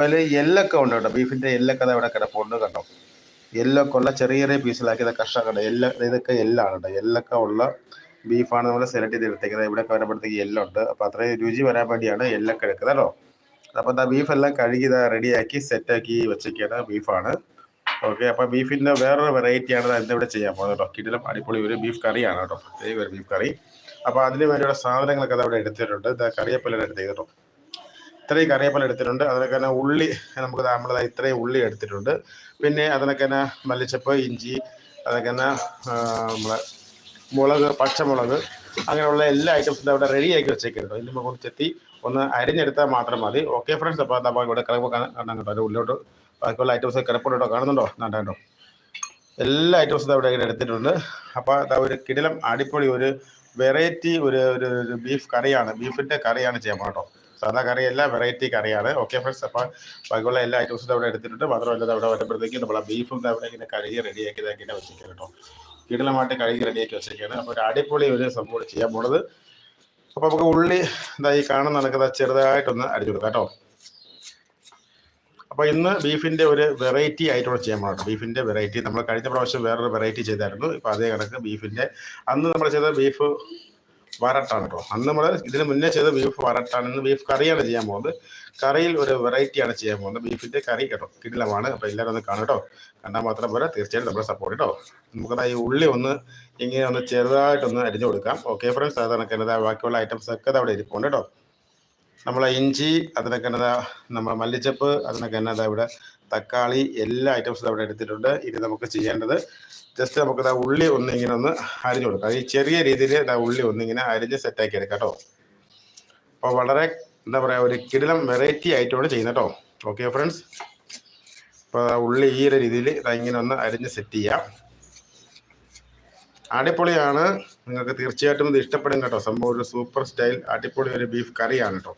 അതിൽ എല്ലൊക്കെ ഉണ്ട് കേട്ടോ. ബീഫിന്റെ എല്ലൊക്കെ അവിടെ കിടപ്പുണ്ട് കേട്ടോ എല്ലൊക്കെ ഉള്ള ചെറിയ ചെറിയ പീസിലാക്കിയത് കഷ്ണം കണ്ടോ എല്ല ഇതൊക്കെ എല്ലാണ് കേട്ടോ. എല്ലൊക്കെ ഉള്ള ബീഫാണ് നമ്മൾ സെലക്ട് ചെയ്ത് എടുത്തേക്കുന്നത്. ഇവിടെ വരുമ്പോഴത്തേക്ക് എല്ലുണ്ട് അപ്പോൾ അത്രയും രുചി വരാൻ വേണ്ടിയാണ് എല്ലൊക്കെ എടുക്കുന്നത് കേട്ടോ. അപ്പോൾ എന്താ ബീഫെല്ലാം കഴുകി ഇതാ റെഡിയാക്കി സെറ്റാക്കി വെച്ചേക്കാണ് ബീഫാണ് ഓക്കെ അപ്പോൾ ബീഫിന്റെ വേറൊരു വെറൈറ്റിയാണ് എന്താ ഇവിടെ ചെയ്യാൻ പോകുന്നത് കേട്ടോ. കിടിലം അടിപൊളി ഒരു ബീഫ് കറിയാണ് കേട്ടോ. പ്രത്യേക ഒരു ബീഫ് കറി. അപ്പോൾ അതിന് വേണ്ടിയുള്ള സാധനങ്ങളൊക്കെ അവിടെ എടുത്തിട്ടുണ്ട്. ഇതാ കറിയപ്പല്ലാം എടുത്തേക്ക് കേട്ടോ. ഇത്രയും കറിവേപ്പില എടുത്തിട്ടുണ്ട്. അതിനൊക്കെ തന്നെ ഉള്ളി നമുക്ക് നമ്മൾ ഇത്രയും ഉള്ളി എടുത്തിട്ടുണ്ട്. പിന്നെ അതിനൊക്കെ തന്നെ മല്ലിച്ചപ്പ് ഇഞ്ചി അതൊക്കെ തന്നെ നമ്മളെ മുളക് പച്ചമുളക് അങ്ങനെയുള്ള എല്ലാ ഐറ്റംസും അവിടെ റെഡി ആക്കി വെച്ചേക്കുന്നുണ്ട്. ഇതിന് മുകളിൽ ചെത്തി ഒന്ന് അരിഞ്ഞെടുത്താൽ മാത്രം മതി. ഓക്കെ ഫ്രണ്ട്സ് അപ്പോൾ അതാ ഇവിടെ കിടപ്പ് കാണാൻ കേട്ടോ ഉള്ളിലോട്ട് ബാക്കിയുള്ള ഐറ്റംസ് കിടപ്പുണ്ടോ കാണുന്നുണ്ടോ? നാട്ടാണ്ടോ എല്ലാ ഐറ്റംസും അവിടെ ഇങ്ങനെ എടുത്തിട്ടുണ്ട്. അപ്പോൾ അതാ ഒരു കിടിലം അടിപൊളി ഒരു വെറൈറ്റി ഒരു ഒരു ബീഫ് കറിയാണ്. ബീഫിന്റെ കറിയാണ് ചെയ്യാൻ കേട്ടോ സാധാ കറിയല്ല വെറൈറ്റി കറിയാണ്. ഓക്കെ ഫ്രണ്ട്സ് അപ്പോൾ ബാക്കിയുള്ള എല്ലാ ഐറ്റംസും അവിടെ എടുത്തിട്ടുണ്ട്. മാത്രമല്ല അവിടെ വരുമ്പോഴത്തേക്കും നമ്മളെ ബീഫും അവിടെ ഇങ്ങനെ കഴുകി റെഡിയാക്കി ഇങ്ങനെ വെച്ചിരിക്കുക കേട്ടോ കിടലമായിട്ട് കഴുകി റെഡിയാക്കി വെച്ചിരിക്കുകയാണ്. അപ്പോൾ ഒരു അടിപൊളി ഒരു സംഭവം ചെയ്യാൻ പോണത്. അപ്പോൾ നമുക്ക് ഉള്ളി എന്താ ഈ കാണുന്ന നടക്കുന്ന ചെറുതായിട്ടൊന്ന് അടിച്ചു കൊടുക്കാം കേട്ടോ അപ്പോൾ ഇന്ന് ബീഫിന്റെ ഒരു വെറൈറ്റി ആയിട്ടുള്ള ചെയ്യാൻ ബീഫിന്റെ വെറൈറ്റി നമ്മൾ കഴിഞ്ഞ പ്രാവശ്യം വേറൊരു വെറൈറ്റി ചെയ്തായിരുന്നു. ഇപ്പോൾ അതേ കണക്ക് ബീഫിന്റെ. അന്ന് നമ്മൾ ചെയ്ത ബീഫ് വരട്ടാണ് കേട്ടോ അന്ന് നമ്മൾ ഇതിന് മുന്നേ ചെയ്ത ബീഫ് വരട്ടാണ്. ഇന്ന് ബീഫ് കറിയാണ് ചെയ്യാൻ പോകുന്നത്. കറിയിൽ ഒരു വെറൈറ്റിയാണ് ചെയ്യാൻ പോകുന്നത്. ബീഫിന്റെ കറി കേട്ടോ. കിടിലമാണ്. അപ്പോൾ എല്ലാവരും ഒന്ന് കാണും കേട്ടോ കണ്ടാൽ മാത്രം പോരാ. തീർച്ചയായിട്ടും നമ്മളെ സപ്പോർട്ട് കേട്ടോ നമുക്കത് ഈ ഉള്ളി ഒന്ന് ഇങ്ങനെ ഒന്ന് ചെറുതായിട്ടൊന്ന് അരിഞ്ഞു കൊടുക്കാം. ഓക്കെ ഫ്രണ്ട്സ് അത് കണക്ക് ബാക്കിയുള്ള ഐറ്റംസ് ഒക്കെ അവിടെ ഇരിപ്പുണ്ട് കേട്ടോ നമ്മളെ ഇഞ്ചി അതിനൊക്കെ എന്നതാ നമ്മളെ മല്ലിച്ചപ്പ് അതിനൊക്കെ എന്നതാ ഇവിടെ തക്കാളി എല്ലാ ഐറ്റംസും അവിടെ എടുത്തിട്ടുണ്ട്. ഇനി നമുക്ക് ചെയ്യേണ്ടത് ജസ്റ്റ് നമുക്ക് ഇതാ ഉള്ളി ഒന്ന് ഇങ്ങനെ ഒന്ന് അരിഞ്ഞു കൊടുക്കാം. ഈ ചെറിയ രീതിയിൽ ഇതാ ഉള്ളി ഒന്ന് ഇങ്ങനെ അരിഞ്ഞ് സെറ്റാക്കി എടുക്കാം കേട്ടോ. അപ്പോൾ വളരെ എന്താ പറയുക ഒരു കിടിലം വെറൈറ്റി ആയിട്ടാണ് ചെയ്യുന്നത് കേട്ടോ. ഓക്കെ ഫ്രണ്ട്സ് അപ്പോൾ ഉള്ളി ഈ ഒരു രീതിയിൽ ഇതാ ഇങ്ങനെ ഒന്ന് അരിഞ്ഞ് സെറ്റ് ചെയ്യാം. അടിപൊളിയാണ്. നിങ്ങൾക്ക് തീർച്ചയായിട്ടും ഇത് ഇഷ്ടപ്പെടും കേട്ടോ. സംഭവം ഒരു സൂപ്പർ സ്റ്റൈൽ അടിപൊളി ഒരു ബീഫ് കറിയാണ് കേട്ടോ.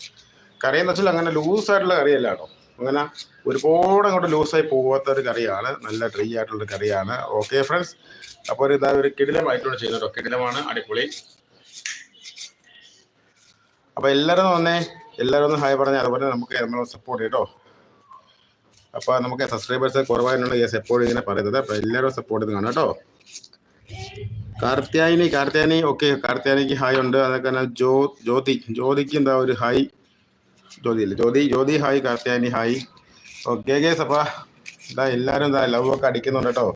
കറി എന്ന് വെച്ചാൽ അങ്ങനെ ലൂസായിട്ടുള്ള കറിയല്ല കേട്ടോ. അങ്ങനെ ഒരുപാട് അങ്ങോട്ട് ലൂസായി പോകാത്ത ഒരു കറിയാണ്. നല്ല ഡ്രൈ ആയിട്ടുള്ള കറിയാണ്. ഓക്കെ ഫ്രണ്ട്സ് അപ്പോൾ ഒരു ഇതാ ഒരു കിടിലമായിട്ടാണ് ചെയ്യുന്നത് കേട്ടോ. കിടിലമാണ് അടിപൊളി. അപ്പോൾ എല്ലാവരും വന്നേ. എല്ലാവരും ഒന്ന് ഹായ് പറഞ്ഞേ. അതുപോലെ നമുക്ക് നമ്മളെ സപ്പോർട്ട് കേട്ടോ. അപ്പോൾ നമുക്ക് സബ്സ്ക്രൈബേഴ്സ് കുറവായതുകൊണ്ട് ഈ സപ്പോർട്ട് ഇങ്ങനെ പറയുന്നത്. അപ്പോൾ എല്ലാവരും സപ്പോർട്ട് ചെയ്ത് കാണാം കേട്ടോ. കാർത്തിയായനി കാർത്യാനി ഓക്കെ കാർത്യാനിക്ക് ഹായ് ഉണ്ട്. അതൊക്കെ തന്നെ ജോ ജ്യോതി ജ്യോതിക്ക് എന്താ ഒരു ഹായ് ജ്യോതി അല്ലേ Jyothi Jyothi hi Karthyani hi okay K അപ്പാ ഇതാ എല്ലാവരും ഇതാ ലവ് ഒക്കെ അടിക്കുന്നുണ്ട് കേട്ടോ.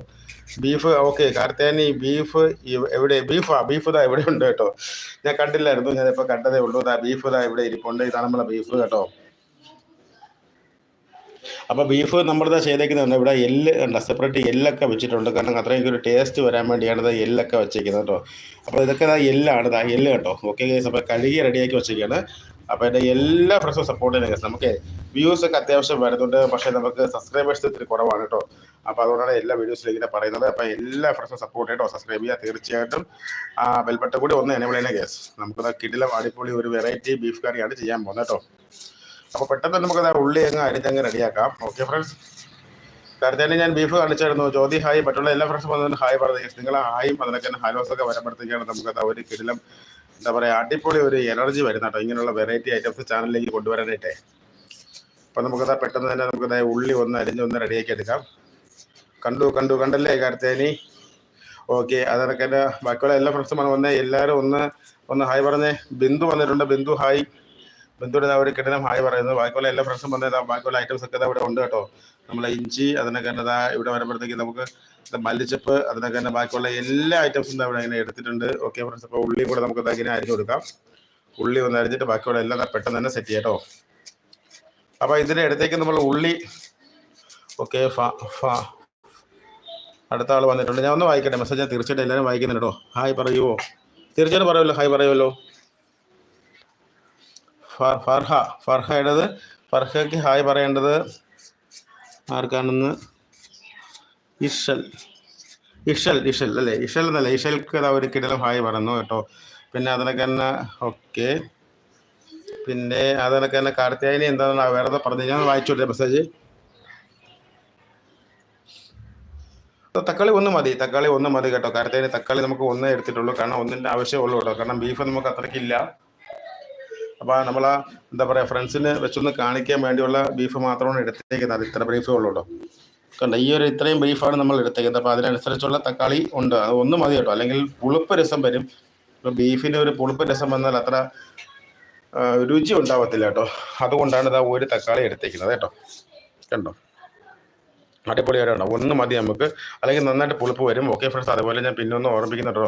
ബീഫ് ഓക്കെ കാർത്യാനി ബീഫ് എവിടെ? ബീഫാ ബീഫ് ഇതാ എവിടെ ഉണ്ട് കേട്ടോ? ഞാൻ കണ്ടില്ലായിരുന്നു ഞാനിപ്പോൾ കണ്ടതേ ഉള്ളൂ. ഇതാ ബീഫ് ഇതാ ഇവിടെ ഇരിപ്പുണ്ട്? ഇതാണ് നമ്മളെ ബീഫ് കേട്ടോ. അപ്പോൾ ബീഫ് നമ്മളിതാ ചെയ്തേക്കുന്നത് ഇവിടെ എല്ല് ഉണ്ട് സെപ്പറേറ്റ് എല്ലൊക്കെ വെച്ചിട്ടുണ്ട്. കാരണം അത്രയും ഒരു ടേസ്റ്റ് വരാൻ വേണ്ടിയാണ് ഇത് എല്ലൊക്കെ വെച്ചേക്കുന്നത് കേട്ടോ. അപ്പോൾ ഇതൊക്കെ ഇതാ എല്ലാണ്. ഇതാ എല്ല് കേട്ടോ ഓക്കെ കേസ് അപ്പോൾ കഴുകി റെഡിയാക്കി വെച്ചേക്കാണ് അപ്പോൾ എന്റെ എല്ലാ ഫ്രണ്ട്സും സപ്പോർട്ട് ചെയ്യുന്ന നമുക്ക് വ്യൂസ് ഒക്കെ അത്യാവശ്യം വരുന്നുണ്ട്. പക്ഷേ നമുക്ക് സബ്സ്ക്രൈബേഴ്സ് ഇത്തിരി കുറവാണ് കേട്ടോ. അപ്പോൾ അതുകൊണ്ടാണ് എല്ലാ വീഡിയോസിലും ഇങ്ങനെ പറയുന്നത്. അപ്പോൾ എല്ലാ ഫ്രണ്ട്സും സപ്പോർട്ട് ചെയ്യട്ടോ. സബ്സ്ക്രൈബ് ചെയ്യുക തീർച്ചയായിട്ടും. ആ ബെൽബട്ട കൂടി ഒന്ന് എനേബിൾ ചെയ്യുന്ന കേസ് നമുക്ക് കിടിലം അടിപൊളി ഒരു വെറൈറ്റി ബീഫ് കറിയാണ് ചെയ്യാൻ പോകുന്നത് കേട്ടോ. അപ്പോൾ പെട്ടെന്ന് നമുക്ക് ഉള്ളി അങ്ങ് അരിഞ്ഞങ്ങ് റെഡിയാക്കാം. ഓക്കെ ഫ്രണ്ട്സ് നേരത്തെ ഞാൻ ബീഫ് കാണിച്ചായിരുന്നു. ജ്യോതി ഹായ്. മറ്റുള്ള എല്ലാ ഫ്രണ്ട്സും വന്നതിന് ഹായ് പറഞ്ഞു നിങ്ങൾ ഹായും അതിനൊക്കെ തന്നെ ഒക്കെ വരുമ്പോഴത്തേക്കാണ് നമുക്ക് ഒരു കിടിലം എന്താ പറയുക അടിപൊളി ഒരു എനർജി വരുന്ന കേട്ടോ ഇങ്ങനെയുള്ള വെറൈറ്റി ഐറ്റംസ് ചാനലിലേക്ക് കൊണ്ടുവരാനായിട്ടേ. അപ്പോൾ നമുക്കത് പെട്ടെന്ന് തന്നെ നമുക്ക് ദാ ഉള്ളി ഒന്ന് അരിഞ്ഞ് ഒന്ന് റെഡിയാക്കി എടുക്കാം. കണ്ടു കണ്ടു കണ്ടല്ലേ കാർത്തേനി ഓക്കെ അതൊക്കെ ബാക്കിയുള്ള എല്ലാ ഫ്രണ്ട്സും വന്നേ എല്ലാവരും ഒന്ന് ഒന്ന് ഹായ് പറഞ്ഞേ. ബിന്ദു വന്നിട്ടുണ്ട്. ബിന്ദു ഹായ്. ബന്ധുവിടെ ഒരു കിട്ടണം ഹായ് പറയുന്നത് ബാക്കിയുള്ള എല്ലാ ഫ്രണ്ട്സും വന്നതാ ബാക്കിയുള്ള ഐറ്റംസ് ഒക്കെ ഇവിടെ ഉണ്ട് കേട്ടോ. നമ്മളെ ഇഞ്ചി അതിനൊക്കെ തന്നെ ഇവിടെ വരുമ്പോഴത്തേക്ക് നമുക്ക് മല്ലിച്ചപ്പ് അതിനൊക്കെ തന്നെ ബാക്കിയുള്ള എല്ലാ ഐറ്റംസും ഇവിടെ ഇങ്ങനെ എടുത്തിട്ടുണ്ട്. ഓക്കെ ഫ്രണ്ട്സ് അപ്പോൾ ഉള്ളി കൂടെ നമുക്ക് ഇങ്ങനെ അരിഞ്ഞു കൊടുക്കാം. ഉള്ളി ഒന്ന് അരിഞ്ഞിട്ട് ബാക്കിയുള്ള എല്ലാം പെട്ടെന്ന് തന്നെ സെറ്റ് ചെയ്യാം കേട്ടോ. അപ്പോൾ ഇതിന്റെ അടുത്തേക്ക് നമ്മൾ ഉള്ളി ഓക്കെ ഫാ ഫാ. അടുത്ത ആൾ വന്നിട്ടുണ്ട്. ഞാൻ ഒന്ന് വായിക്കട്ടെ. മെസ്സേജ് തീർച്ചയായിട്ടും എല്ലാവരും വായിക്കുന്നുണ്ട് കേട്ടോ. ഹായ് പറയുമോ തീർച്ചയായിട്ടും പറയുമല്ലോ. ഹായ് പറയുമല്ലോ. ഫർഹ ഫർഹയുടേത്. ഫർഹയ്ക്ക് ഹായ് പറയേണ്ടത് ആർക്കാണെന്ന്? ഇഷൽ. ഇഷൽ ഇഷൽ അല്ലേ? ഇഷൽ എന്നല്ല ഇഷൽക്ക് ഒരു കിടലം ഹായ് പറഞ്ഞു കേട്ടോ. പിന്നെ അതിനൊക്കെ തന്നെ ഓക്കെ. പിന്നെ അതിനൊക്കെ തന്നെ കാർത്തിയായനി എന്താണ് വേറെ പറഞ്ഞു ഞാൻ വായിച്ചു കൊടുത്തേ മെസ്സേജ് തക്കാളി ഒന്ന് മതി തക്കാളി ഒന്ന് മതി കേട്ടോ. കാരത്തേന് തക്കാളി നമുക്ക് ഒന്നേ എടുത്തിട്ടുള്ളൂ. കാരണം ഒന്നിന്റെ ആവശ്യമുള്ളൂ കേട്ടോ. കാരണം ബീഫ് നമുക്ക് അത്രയ്ക്കില്ല. അപ്പോൾ നമ്മൾ എന്താ പറയുക ഫ്രണ്ട്സിന് വെച്ചൊന്ന് കാണിക്കാൻ വേണ്ടിയുള്ള ബീഫ് മാത്രമാണ് എടുത്തേക്കുന്നത്. ഇത്ര ബ്രീഫേ ഉള്ളൂ കണ്ട ഈ ഒരു ഇത്രയും ബീഫാണ് നമ്മൾ എടുത്തേക്കുന്നത്. അപ്പോൾ അതിനനുസരിച്ചുള്ള തക്കാളി ഉണ്ട്. അത് ഒന്ന് മതി കേട്ടോ അല്ലെങ്കിൽ പുളിപ്പ് രസം വരും. ഇപ്പോൾ ബീഫിന് ഒരു പുളിപ്പ് രസം വന്നാൽ അത്ര രുചി ഉണ്ടാവത്തില്ല കേട്ടോ അതുകൊണ്ടാണ് ഇതാ ഒരു തക്കാളി എടുത്തേക്കുന്നത് കേട്ടോ കണ്ടോ? അടിപൊളിയായിട്ടാണ്. ഒന്ന് മതി നമുക്ക്. അല്ലെങ്കിൽ നന്നായിട്ട് പുളിപ്പ് വരും. ഓക്കെ ഫ്രണ്ട്സ് അതുപോലെ ഞാൻ പിന്നെ ഒന്ന് ഓർമ്മിക്കുന്നുണ്ടോ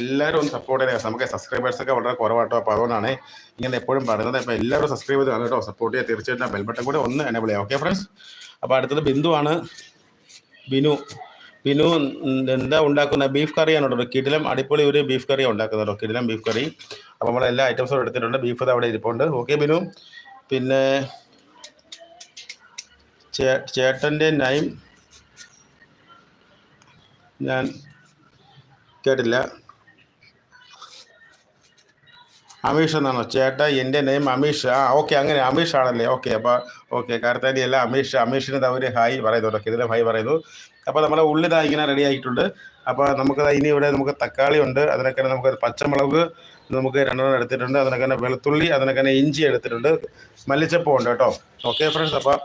എല്ലാവരും ഒന്ന് സപ്പോർട്ട് ചെയ്യുക നമുക്ക് സബ്സ്ക്രൈബേഴ്സൊക്കെ വളരെ കുറവാട്ടോ അപ്പോൾ അതുകൊണ്ടാണ് ഇങ്ങനെ എപ്പോഴും പറയുന്നത്. അപ്പോൾ എല്ലാവരും സബ്സ്ക്രൈബ് ചെയ്ത് കേട്ടോ. സപ്പോർട്ട് ചെയ്യുക തീർച്ചയായിട്ടും ആ ബെൽബട്ടൺ കൂടെ ഒന്ന് എന്നെ വിളിയാം ഓക്കെ ഫ്രണ്ട്സ് അപ്പോൾ അടുത്തത് ബിന്ദുവാണ്. ബിനു. ബിനു എന്താ ഉണ്ടാക്കുന്ന ബീഫ് കറിയാണ് കേട്ടോ. കിടിലം അടിപൊളി ഒരു ബീഫ് കറിയാണ് ഉണ്ടാക്കുന്നത് കേട്ടോ. കിടിലം ബീഫ് കറി അപ്പോൾ നമ്മൾ എല്ലാ ഐറ്റംസും എടുത്തിട്ടുണ്ട്. ബീഫ് അവിടെ ഇരിപ്പുണ്ട്. ഓക്കെ ബിനു. പിന്നെ ചേട്ടന്റെ നൈം ഞാൻ കേട്ടില്ല. അമീഷ് എന്നാണോ? ചേട്ടാ എന്റെ നെയിം അമീഷ്. ആ ഓക്കെ അങ്ങനെ അമീഷ് ആണല്ലേ. ഓക്കെ അപ്പോൾ ഓക്കെ കാർത്താരി അല്ല അമീഷ്. അമീഷിന് ഒരു ഹായ് പറയുന്നു കേട്ടോ ഇതിലെ ഹായ് പറയുന്നു. അപ്പോൾ നമ്മളെ ഉള്ളി ഇതാ ഇങ്ങനെ റെഡി ആയിട്ടുണ്ട്. അപ്പോൾ നമുക്ക് ഇനി ഇവിടെ നമുക്ക് തക്കാളി ഉണ്ട് അതിനൊക്കെ നമുക്ക് പച്ചമുളക് നമുക്ക് രണ്ടെണ്ണം എടുത്തിട്ടുണ്ട് അതിനൊക്കെ വെളുത്തുള്ളി അതിനൊക്കെ ഇഞ്ചി എടുത്തിട്ടുണ്ട്. മല്ലിച്ചപ്പം ഉണ്ട് കേട്ടോ. ഓക്കെ ഫ്രണ്ട്സ് അപ്പോൾ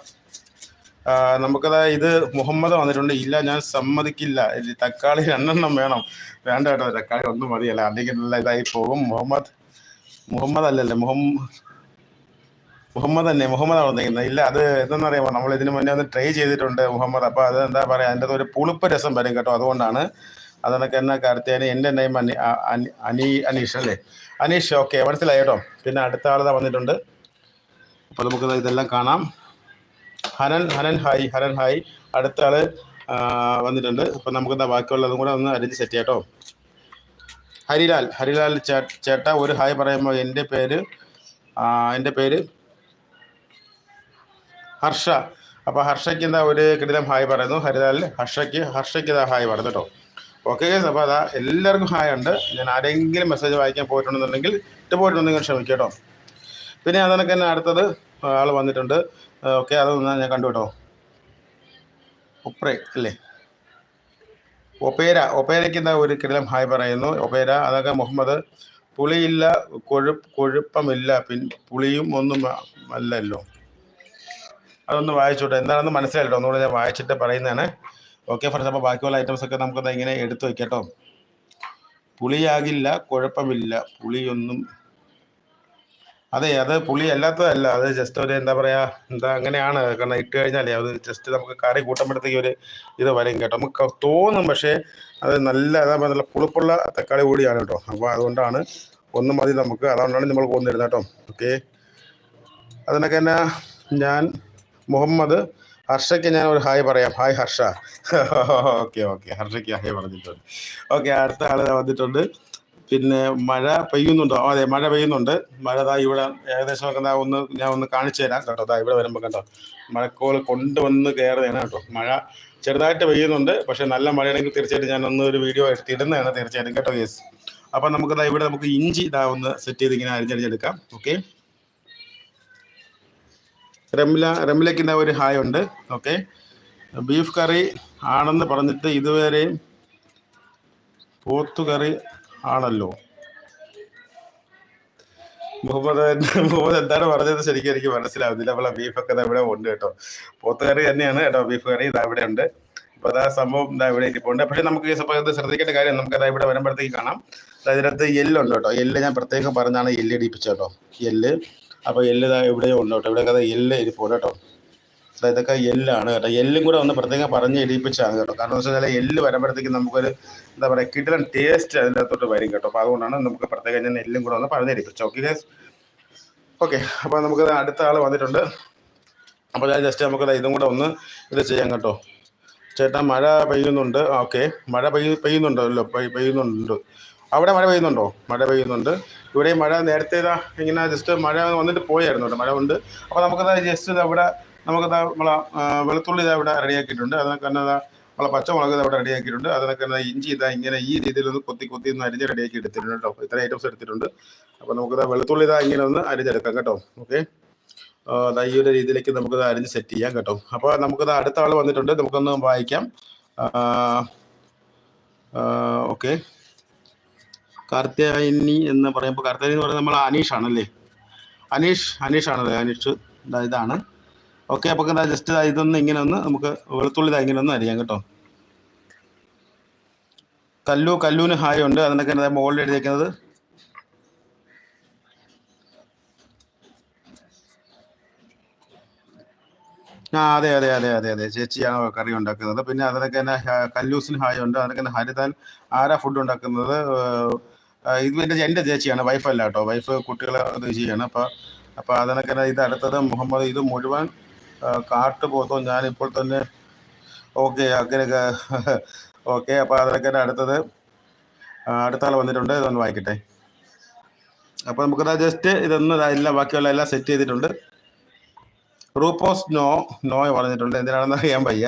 നമുക്കതാ ഇത് മുഹമ്മദ് വന്നിട്ടുണ്ട്. ഇല്ല ഞാൻ സമ്മതിക്കില്ല. തക്കാളി രണ്ടെണ്ണം വേണം. വേണ്ട കേട്ടോ തക്കാളി ഒന്നും മതിയല്ല. അല്ലെങ്കിൽ നല്ല ഇതായി പോകും. മുഹമ്മദ് മുഹമ്മദ് അല്ലല്ലേ? മുഹമ്മദ് മുഹമ്മദ് തന്നെ ഇല്ല അത് എന്തെന്നറിയാമോ? നമ്മൾ ഇതിന് മുന്നേ ഒന്ന് ട്രൈ ചെയ്തിട്ടുണ്ട് മുഹമ്മദ്. അപ്പോൾ അത് എന്താ പറയുക അതിന്റെ ഒരു പുളിപ്പ് രസം വരും കേട്ടോ. അതുകൊണ്ടാണ് അതിനൊക്കെ എന്നാ കാർത്തിയാനി എന്റെ നെയിം അനി അനി അനി അനീഷ് അല്ലേ? അനീഷ് ഓക്കെ മനസ്സിലായി കേട്ടോ? പിന്നെ അടുത്ത ആൾ വന്നിട്ടുണ്ട്. അപ്പോൾ നമുക്ക് ഇതെല്ലാം കാണാം. Hanan Hanan hi Hanan hi. അടുത്ത ആൾ വന്നിട്ടുണ്ട്. അപ്പോൾ നമുക്ക് എന്താ ബാക്കിയുള്ളതും കൂടെ ഒന്ന് അരിഞ്ഞ് സെറ്റ് ചെയ്യാം കേട്ടോ ഹരിലാൽ ഹരിലാൽ ചേട്ട ഒരു ഹായ് പറയുമ്പോൾ എന്റെ പേര് എന്റെ പേര്? ഹർഷ. അപ്പോൾ ഹർഷയ്ക്ക് എന്താ ഒരു കിടിലം ഹായ് പറയുന്നു. ഹരിലാൽ ഹർഷയ്ക്ക് ഹർഷയ്ക്ക് ഇതാ ഹായ് പറഞ്ഞു കേട്ടോ. ഓക്കെ അപ്പോൾ അതാ എല്ലാവർക്കും ഹായ് ഉണ്ട്. ഞാൻ ആരെങ്കിലും മെസ്സേജ് വായിക്കാൻ പോയിട്ടുണ്ടെന്നുണ്ടെങ്കിൽ ഇട്ട് പോയിട്ടുണ്ടെങ്കിൽ ക്ഷമിക്കട്ടോ കേട്ടോ. പിന്നെ അതൊക്കെ തന്നെ അടുത്തത് ആൾ വന്നിട്ടുണ്ട്. ഓക്കെ അതൊന്ന് ഞാൻ കണ്ടു കേട്ടോ ഒപ്രേ അല്ലേ? ഒപ്പേര ഒപ്പേരയ്ക്ക് എന്താ ഒരു കിടിലം ഹായ് പറയുന്നു. ഒപ്പേര അതൊക്കെ മുഹമ്മദ് പുളിയില്ല കൊഴു കൊഴുപ്പമില്ല പിൻ പുളിയും ഒന്നും അല്ലല്ലോ. അതൊന്ന് വായിച്ചോട്ടെ. എന്താണെന്ന് മനസ്സിലായിട്ടോ? ഒന്നുകൂടെ ഞാൻ വായിച്ചിട്ട് പറയുന്നതാണ്. ഓക്കെ ഫ്രണ്ട്സ് അപ്പോൾ ബാക്കിയുള്ള ഐറ്റംസ് ഒക്കെ നമുക്കത് ഇങ്ങനെ എടുത്തു കേട്ടോ. പുളിയാകില്ല കുഴപ്പമില്ല പുളിയൊന്നും അതെ അത് പുളി അല്ലാത്തതല്ല. അത് ജസ്റ്റ് ഒരു എന്താ പറയാ എന്താ അങ്ങനെയാണ്. കാരണം ഇട്ട് കഴിഞ്ഞാലേ അത് ജസ്റ്റ് നമുക്ക് കറി കൂട്ടുമ്പോഴത്തേക്ക് ഒരു ഇത് വരും കേട്ടോ. നമുക്ക് തോന്നും പക്ഷേ അത് നല്ല അതാ നല്ല പുളിപ്പുള്ള തക്കാളി കൂടിയാണ് കേട്ടോ. അപ്പോൾ അതുകൊണ്ടാണ് ഒന്ന് മതി നമുക്ക്. അതുകൊണ്ടാണ് നമ്മൾ പോകുന്നിരുന്നത് കേട്ടോ. ഓക്കെ അതിനൊക്കെ തന്നെ ഞാൻ മുഹമ്മദ് ഹർഷയ്ക്ക് ഞാൻ ഒരു ഹായ് പറയാം. ഹായ് ഹർഷ. ഓക്കെ ഓക്കെ ഹർഷയ്ക്ക് ഹായ് പറഞ്ഞിട്ടുണ്ട്. ഓക്കെ അടുത്ത ആൾ വന്നിട്ടുണ്ട്. പിന്നെ മഴ പെയ്യുന്നുണ്ടോ? അതെ മഴ പെയ്യുന്നുണ്ട്. മഴ ദാ ഇവിടെ ഏകദേശം ഒക്കെ ഒന്ന് ഞാൻ ഒന്ന് കാണിച്ചു തരാം കേട്ടോ. ദാ ഇവിടെ വരുമ്പോൾ കണ്ടോ? മഴക്കോൾ കൊണ്ടുവന്ന് കയറുകയാണ് കേട്ടോ. മഴ ചെറുതായിട്ട് പെയ്യുന്നുണ്ട്. പക്ഷേ നല്ല മഴയാണെങ്കിൽ തീർച്ചയായിട്ടും ഞാൻ ഒന്ന് ഒരു വീഡിയോ എടുത്തിടുന്നതാണ് തീർച്ചയായിട്ടും കേട്ടോ യെസ് അപ്പം നമുക്ക് ദാ ഇവിടെ നമുക്ക് ഇഞ്ചി ഇതാ ഒന്ന് സെറ്റ് ചെയ്ത് ഇങ്ങനെ അരിഞ്ഞടിച്ചെടുക്കാം ഓക്കെ റംല റംലയ്ക്ക് എന്താ ഒരു ഹായ് ഉണ്ട്. ഓക്കെ ബീഫ് കറി ആണെന്ന് പറഞ്ഞിട്ട് ഇതുവരെയും പോത്തുകറി ആണല്ലോ. മുഹമ്മദ് മുഹമ്മദ് എന്താണ് പറഞ്ഞത് ശരിക്കും എനിക്ക് മനസ്സിലാവുന്നില്ല. നമ്മളെ ബീഫൊക്കെ ഇവിടെ ഉണ്ട് കേട്ടോ. പോത്തുകറി തന്നെയാണ് കേട്ടോ ബീഫ് കറി ഇതാ ഇവിടെ ഉണ്ട്. അപ്പൊ അതാ സംഭവം ഇതാ ഇവിടെ ഇരിപ്പുണ്ട്. പക്ഷേ നമുക്ക് ഇത് ശ്രദ്ധിക്കേണ്ട കാര്യം നമുക്ക് അതാ ഇവിടെ വരുമ്പോഴത്തേക്ക് കാണാം. അതിനകത്ത് എല്ല് ഉണ്ട് കേട്ടോ. എല്ല് ഞാൻ പ്രത്യേകം പറഞ്ഞാണ് എല്ല് ഇടിപ്പിച്ചത് കേട്ടോ. എല്ല്. അപ്പൊ എല്ല് ഇതാ ഇവിടെയും ഉണ്ട് കേട്ടോ. ഇവിടെ എല്ല് ഇരിപ്പുണ്ട് കേട്ടോ. ഇതൊക്കെ എല്ലാണ് കേട്ടോ. എല്ലും കൂടെ ഒന്ന് പ്രത്യേകം പറഞ്ഞ് ഇടിപ്പിച്ചാണ് കേട്ടോ. കാരണം എന്ന് വെച്ചാൽ എല്ല് വരുമ്പോഴത്തേക്കും നമുക്കൊരു എന്താ പറയുക കിടിലൻ ടേസ്റ്റ് അതിന്റെ അകത്തോട്ട് വരും കേട്ടോ. അപ്പോൾ അതുകൊണ്ടാണ് നമുക്ക് പ്രത്യേകം ഞാൻ എല്ലും കൂടെ ഒന്ന് പറഞ്ഞ് ഇടിപ്പിച്ചത് ഓക്കെ ഓക്കെ അപ്പോൾ നമുക്ക് അടുത്ത ആൾ വന്നിട്ടുണ്ട്. അപ്പോൾ ഞാൻ ജസ്റ്റ് നമുക്ക് ഇതും കൂടെ ഒന്ന് ഇത് ചെയ്യാം കേട്ടോ. ചേട്ടാ മഴ പെയ്യുന്നുണ്ട്. ഓക്കെ മഴ പെയ്യ് പെയ്യുന്നുണ്ടല്ലോ പെയ്- പെയ്യുന്നുണ്ട്. അവിടെ മഴ പെയ്യുന്നുണ്ടോ? മഴ പെയ്യുന്നുണ്ട്. ഇവിടെ മഴ നേരത്തെ ഇതാ ഇങ്ങനെ ജസ്റ്റ് മഴ വന്നിട്ട് പോയായിരുന്നു മഴ ഉണ്ട് അപ്പോൾ നമുക്കത് ജസ്റ്റ് അവിടെ നമുക്കത് നമ്മളെ വെളുത്തുള്ളി ഇതാ ഇവിടെ റെഡിയാക്കിയിട്ടുണ്ട്. അതിനൊക്കെ തന്നെ നമ്മളെ പച്ചമുളക് ഇതാ ഇവിടെ റെഡിയാക്കിയിട്ടുണ്ട്. അതിനൊക്കെ തന്നെ ഇഞ്ചി ഇതാ ഇങ്ങനെ ഈ രീതിയിൽ ഒന്ന് കൊത്തി കൊത്തി ഒന്ന് അരിഞ്ഞ് റെഡിയാക്കി എടുത്തിട്ടുണ്ട് കേട്ടോ. ഇത്ര ഐറ്റംസ് എടുത്തിട്ടുണ്ട്. അപ്പോൾ നമുക്കത് വെളുത്തുള്ളി ഇതാ ഇങ്ങനെ ഒന്ന് അരിഞ്ഞെടുക്കാം കേട്ടോ. ഓക്കെ അതാ ഈ ഒരു രീതിയിലേക്ക് നമുക്കത് അരിഞ്ഞ് സെറ്റ് ചെയ്യാം കേട്ടോ. അപ്പോൾ നമുക്കത് അടുത്ത ആൾ വന്നിട്ടുണ്ട്. നമുക്കൊന്ന് വായിക്കാം. ഓക്കെ കാർത്തിയായനി എന്ന് പറയുമ്പോൾ കാർത്തിയാനി എന്ന് പറയുന്നത് നമ്മൾ അനീഷ് ആണല്ലേ? അനീഷ് അനീഷ് ആണല്ലേ? അനീഷ് ഇതാണ്. ഓക്കെ അപ്പൊ എന്താ ജസ്റ്റ് ഇതൊന്ന് ഇങ്ങനെ ഒന്ന് നമുക്ക് വെളുത്തുള്ളി ഇതാ ഇങ്ങനെ ഒന്ന് അരിയാം കേട്ടോ. കല്ലു കല്ലൂന് ഹായ് ഉണ്ട്. അതിനൊക്കെ എന്താ മുകളിൽ എഴുതിയിരിക്കുന്നത് ആ അതെ അതെ അതെ അതെ അതെ. ചേച്ചിയാണ് കറി ഉണ്ടാക്കുന്നത്. പിന്നെ അതിനൊക്കെ തന്നെ കല്ലൂസിന് ഹായ് ഉണ്ട്. അതിനൊക്കെ തന്നെ ഹരിതാൻ ആരാ ഫുഡ് ഉണ്ടാക്കുന്നത്? ഇത് എന്റെ എന്റെ ചേച്ചിയാണ്. വൈഫല്ല കേട്ടോ. വൈഫ് കുട്ടികളെ ഇത് ചെയ്യാണ്. അപ്പോൾ അപ്പോൾ അതിനൊക്കെ ഇത് അടുത്തത് മുഹമ്മദ് ഇത് മുഴുവൻ ആ, കാട്ട് പോത്തോ ഞാനിപ്പോൾ തന്നെ ഓക്കെ അങ്ങനെ ഓക്കെ അപ്പോൾ അതിനൊക്കെ അടുത്തത് അടുത്ത ആൾ വന്നിട്ടുണ്ട് ഇതൊന്ന് വായിക്കട്ടെ. അപ്പോൾ നമുക്കത് ജസ്റ്റ് ഇതൊന്ന് ഇതാ എല്ലാം ബാക്കിയുള്ള എല്ലാം സെറ്റ് ചെയ്തിട്ടുണ്ട്. റൂപ്പോസ് നോ നോ പറഞ്ഞിട്ടുണ്ട്. എന്തിനാണെന്ന് അറിയാൻ വയ്യ.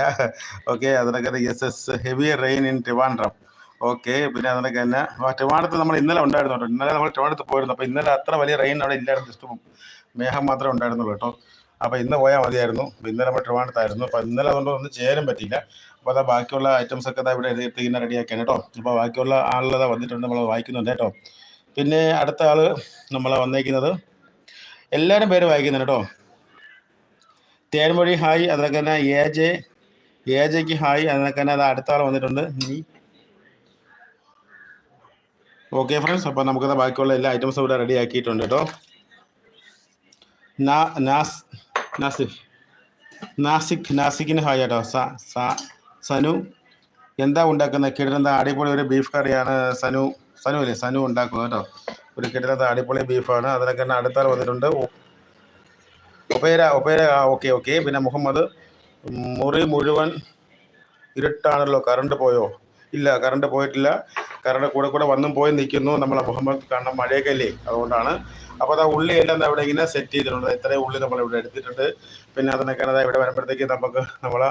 ഓക്കെ അതിനൊക്കെ S S heavy rain in Trivandrum okay പിന്നെ അതിനൊക്കെ തന്നെ ട്രിവാൻഡ്രത്ത് നമ്മൾ ഇന്നലെ ഉണ്ടായിരുന്നു കേട്ടോ ഇന്നലെ നമ്മൾ ട്രിവാൻഡ്രത്ത് പോയിരുന്നു. അപ്പോൾ ഇന്നലെ അത്ര വലിയ റെയിൻ അവിടെ ഇല്ലായിരുന്നു. ജസ്റ്റ് മേഘം മാത്രമേ ഉണ്ടായിരുന്നുള്ളൂ കേട്ടോ. അപ്പോൾ ഇന്ന് പോയാൽ മതിയായിരുന്നു. ഇന്നലെ നമ്മൾ ട്രിവാണ്ടത്തായിരുന്നു അപ്പോൾ ഇന്നലെ അതുകൊണ്ട് ഒന്നും ചേരാൻ പറ്റിയില്ല. അപ്പോൾ അതാ ബാക്കിയുള്ള ഐറ്റംസ് ഒക്കെ ഇവിടെ എഴുതി ഇങ്ങനെ റെഡിയാക്കിയാണ് കേട്ടോ. അപ്പോൾ ബാക്കിയുള്ള ആളുകളതാ വന്നിട്ടുണ്ട്. നമ്മൾ വായിക്കുന്നുണ്ട് കേട്ടോ. പിന്നെ അടുത്ത ആൾ നമ്മൾ വന്നേക്കുന്നത് എല്ലാവരും പേര് വായിക്കുന്നുണ്ട് കേട്ടോ. തേൻമൊഴി ഹായ് അതിനൊക്കെ തന്നെ എ ജെ എ ജെക്ക് ഹായ് അതിനൊക്കെ തന്നെ അത് അടുത്ത ആൾ വന്നിട്ടുണ്ട്. നീ? ഓക്കെ ഫ്രണ്ട്സ് അപ്പോൾ നമുക്കത് ബാക്കിയുള്ള എല്ലാ ഐറ്റംസും ഇവിടെ റെഡി ആക്കിയിട്ടുണ്ട് കേട്ടോ. നാസ് നാസിഫ് നാസിക് നാസിക്കിന് ഹായ് സ സനു. എന്താ ഉണ്ടാക്കുന്നത്? കിടന്ന അടിപൊളി ഒരു ബീഫ് കറിയാണ് സനു. സനു അല്ലേ? സനു ഉണ്ടാക്കുന്നത് കേട്ടോ. ഒരു കിടന്ന അടിപൊളി ബീഫാണ് അതിനൊക്കെ തന്നെ അടുത്താൽ വന്നിട്ടുണ്ട്. ഒപ്പേര ഒപ്പേര ഓക്കെ ഓക്കെ. പിന്നെ മുഹമ്മദ്. മുറി മുഴുവൻ ഇരുട്ടാണല്ലോ. കറണ്ട് പോയോ? ഇല്ല കറണ്ട് പോയിട്ടില്ല. കറണ്ട് കൂടെ കൂടെ വന്നും പോയി നിൽക്കുന്നു. നമ്മളെ മുഹമ്മദ് കാരണം മഴയൊക്കെ അതുകൊണ്ടാണ്. അപ്പോൾ അത് ഉള്ളി എല്ലാം ഇവിടെ ഇങ്ങനെ സെറ്റ് ചെയ്തിട്ടുണ്ട്. ഇത്രയും ഉള്ളി നമ്മൾ ഇവിടെ എടുത്തിട്ടുണ്ട്. പിന്നെ അതിനൊക്കെ ഇവിടെ വരുമ്പോഴത്തേക്ക് നമുക്ക് നമ്മളെ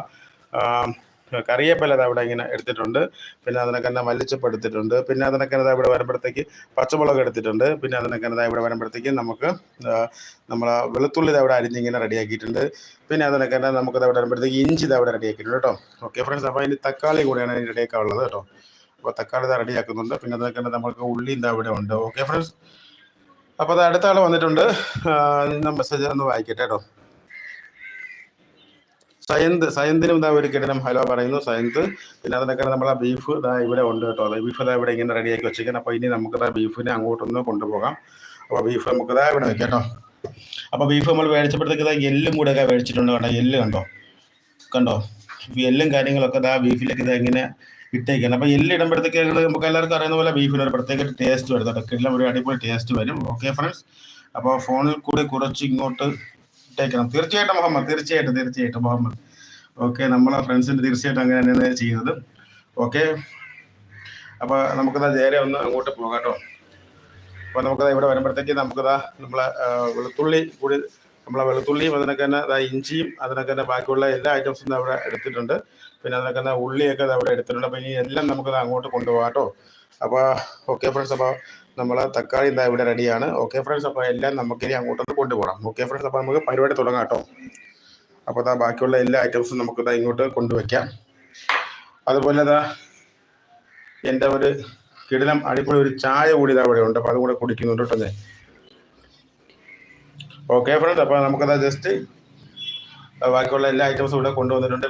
കറിയേപ്പല അവിടെ ഇങ്ങനെ എടുത്തിട്ടുണ്ട്. പിന്നെ അതിനൊക്കെ തന്നെ മല്ലിച്ചപ്പ് എടുത്തിട്ടുണ്ട്. പിന്നെ അതിനൊക്കെ ഇവിടെ വരുമ്പോഴത്തേക്ക് പച്ചമുളക് എടുത്തിട്ടുണ്ട്. പിന്നെ അതിനൊക്കെ ഇവിടെ വരുമ്പോഴത്തേക്ക് നമുക്ക് നമ്മൾ വെളുത്തുള്ളി ദാ ഇവിടെ അരിഞ്ഞിങ്ങനെ റെഡിയാക്കിയിട്ടുണ്ട്. പിന്നെ അതിനൊക്കെ തന്നെ നമുക്ക് അവിടെ വരുമ്പോഴത്തേക്ക് ഇഞ്ചി അവിടെ റെഡിയാക്കിയിട്ടുണ്ട് കേട്ടോ. ഓക്കെ ഫ്രണ്ട്സ് അപ്പോൾ അതിന് തക്കാളി കൂടെയാണ് റെഡിയാക്കാനുള്ളത് കേട്ടോ. അപ്പോൾ തക്കാളി ദാ റെഡിയാക്കുന്നുണ്ട്. പിന്നെ അതിനൊക്കെ തന്നെ നമുക്ക് ഉള്ളി ഇതാ ഇവിടെ ഉണ്ട്. ഓക്കെ ഫ്രണ്ട്സ് അപ്പോൾ അത് അടുത്ത ആൾ വന്നിട്ടുണ്ട്. മെസ്സേജ് ഒന്ന് വായിക്കട്ടെ കേട്ടോ. സയന്ത് സയന്തിനും ഇതാ ഒരു കിടനം ഹലോ പറയുന്നു സയന്ത്. പിന്നെ അതിനൊക്കെ നമ്മളെ ബീഫ് ഇതാ ഇവിടെ ഉണ്ട് കേട്ടോ. അതെ ബീഫ് ഇതാ ഇവിടെ ഇങ്ങനെ റെഡിയാക്കി വെച്ചിരിക്കുന്നത് അപ്പോൾ ഇനി നമുക്ക് ഇതാ ബീഫിനെ അങ്ങോട്ടൊന്ന് കൊണ്ടുപോകാം. അപ്പോൾ ബീഫ് നമുക്ക് ഇതാ ഇവിടെ വെക്കാം കേട്ടോ. അപ്പോൾ ബീഫ് നമ്മൾ മേടിച്ചപ്പോഴത്തേക്ക് ഇതാ എല്ലും കൂടെ ഒക്കെ മേടിച്ചിട്ടുണ്ട് കേട്ടോ. എല്ല് കണ്ടോ? കണ്ടോ? എല്ലും കാര്യങ്ങളൊക്കെ ഇതാ ബീഫിലേക്ക് ഇതാ ഇങ്ങനെ ഇട്ടേക്കാണ് അപ്പോൾ എല്ല് ഇടുമ്പോഴത്തേക്ക് നമുക്ക് എല്ലാവർക്കും അറിയുന്ന പോലെ ബീഫിന് ഒരു പ്രത്യേക ടേസ്റ്റ് വരും കേട്ടോ. ഒരു അടിപൊളി ടേസ്റ്റ് വരും. ഓക്കെ ഫ്രണ്ട്സ് അപ്പോൾ ഫോണിൽ കൂടി കുറച്ച് ഇങ്ങോട്ട് ഇട്ടേക്കണം തീർച്ചയായിട്ടും മുഹമ്മദ് തീർച്ചയായിട്ടും തീർച്ചയായിട്ടും മുഹമ്മദ്. ഓക്കെ നമ്മളെ ഫ്രണ്ട്സിന് തീർച്ചയായിട്ടും അങ്ങനെ തന്നെയാണ് ചെയ്യുന്നത്. ഓക്കെ അപ്പോൾ നമുക്കിതാ നേരെ ഒന്ന് അങ്ങോട്ട് പോകാം കേട്ടോ. അപ്പോൾ ഇവിടെ വരുമ്പോഴത്തേക്ക് നമുക്കിതാ നമ്മളെ വെളുത്തുള്ളി കൂടി നമ്മളെ വെളുത്തുള്ളിയും അതിനൊക്കെ തന്നെ അതാ ഇഞ്ചിയും അതിനൊക്കെ തന്നെ ബാക്കിയുള്ള എല്ലാ ഐറ്റംസും അവിടെ എടുത്തിട്ടുണ്ട്. പിന്നെ അതിനൊക്കെ തന്നെ ഉള്ളിയൊക്കെ ദാ ഇവിടെ എടുത്തിട്ടുണ്ട്. അപ്പോൾ ഇനി എല്ലാം നമുക്കത് അങ്ങോട്ട് കൊണ്ടുപോകാം കേട്ടോ. അപ്പോൾ ഓക്കെ ഫ്രണ്ട്സ് അപ്പോൾ നമ്മളെ തക്കാളി ഇതാ ഇവിടെ റെഡിയാണ് ഓക്കെ ഫ്രണ്ട്സ് അപ്പോൾ എല്ലാം നമുക്കിനി അങ്ങോട്ടൊന്ന് കൊണ്ടുപോകാം. ഓക്കെ ഫ്രണ്ട്സ് അപ്പോൾ നമുക്ക് പരിപാടി തുടങ്ങാം കേട്ടോ. അപ്പോൾ അതാ ബാക്കിയുള്ള എല്ലാ ഐറ്റംസും നമുക്ക് ഇതാ ഇങ്ങോട്ട് കൊണ്ടുവയ്ക്കാം. അതുപോലെ ദാ എന്റെ ഒരു കിടിലം അടിപൊളി ഒരു ചായ കൂടി ഇതാ ഇവിടെ ഉണ്ട്. അപ്പോൾ അതും കൂടെ കുടിക്കുന്നുണ്ട് കേട്ടോ ഓക്കെ ഫ്രണ്ട്സ് അപ്പോൾ നമുക്കതാ ജസ്റ്റ് ബാക്കിയുള്ള എല്ലാ ഐറ്റംസും ഇവിടെ കൊണ്ടുവന്നിട്ടുണ്ട്.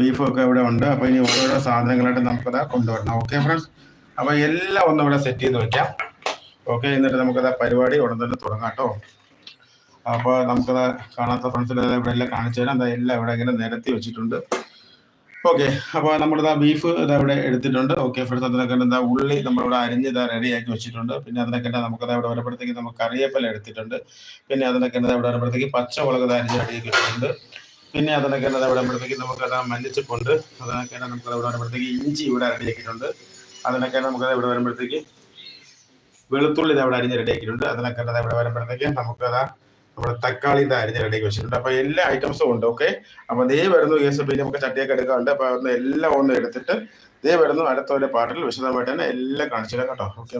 ബീഫും ഒക്കെ ഇവിടെ ഉണ്ട്. അപ്പോൾ ഇനി ഓരോരോ സാധനങ്ങളായിട്ട് നമുക്കത് കൊണ്ടുവരണം. ഓക്കെ ഫ്രണ്ട്സ് അപ്പോൾ എല്ലാം ഒന്നും ഇവിടെ സെറ്റ് ചെയ്ത് വെക്കാം. ഓക്കെ എന്നിട്ട് നമുക്കത് പരിപാടി ഉടൻ തന്നെ തുടങ്ങാം കേട്ടോ. അപ്പോൾ നമുക്കത് കാണാത്ത ഫ്രണ്ട്സിന് ഇവിടെ എല്ലാം കാണിച്ചു തരാം. അത് എല്ലാം ഇവിടെ ഇങ്ങനെ നിരത്തി വെച്ചിട്ടുണ്ട്. ഓക്കെ അപ്പോൾ നമ്മുടെ ബീഫ് ഇതാ ഇവിടെ എടുത്തിട്ടുണ്ട്. ഓക്കെ ഫ്രണ്ട്സ് അതിനൊക്കെ എന്താ ഉള്ളി നമ്മളിവിടെ അരിഞ്ഞ് ഇതാ റെഡിയാക്കി വെച്ചിട്ടുണ്ട്. പിന്നെ അതിനൊക്കെ നമുക്കത് ഇവിടെ വരുമ്പോഴത്തേക്ക് നമുക്ക് കറിയപ്പല എടുത്തിട്ടുണ്ട്. പിന്നെ അതിനൊക്കെ ഇവിടെ വരുമ്പോഴത്തേക്ക് പച്ചമുളക് ഇതാ അരിഞ്ഞ് റെഡിയാക്കി വെച്ചിട്ടുണ്ട്. പിന്നെ അതിനൊക്കെ അവിടെ വരുമ്പോഴത്തേക്ക് നമുക്ക് അതാ മല്ലിച്ചപ്പുണ്ട് അതിനൊക്കെ നമുക്ക് ഇവിടെ വരുമ്പോഴത്തേക്ക് ഇഞ്ചി ഇവിടെ റെഡിയാക്കിയിട്ടുണ്ട് അതിനൊക്കെ നമുക്ക് ഇവിടെ വരുമ്പോഴത്തേക്ക് വെളുത്തുള്ളി അവിടെ അരിഞ്ഞ് റെഡിയാക്കിയിട്ടുണ്ട്. അതിനൊക്കെ അത് ഇവിടെ വരുമ്പോഴത്തേക്ക് നമുക്കതാ നമ്മുടെ തക്കാളി അരിഞ്ഞ് റെഡിയാക്കി വെച്ചിട്ടുണ്ട്. അപ്പൊ എല്ലാ ഐറ്റംസും ഉണ്ട് ഓക്കെ? അപ്പൊ ദേ വരുന്നു കേസ് പിന്നെ നമുക്ക് ചട്ടിയൊക്കെ എടുക്കാറുണ്ട് അപ്പൊ ഒന്ന് എല്ലാം ഒന്ന് എടുത്തിട്ട് ദേ വരുന്നു അടുത്ത ഒരു പാട്ടിൽ വിശദമായിട്ട് തന്നെ എല്ലാം കാണിച്ചിടാം കേട്ടോ. ഓക്കെ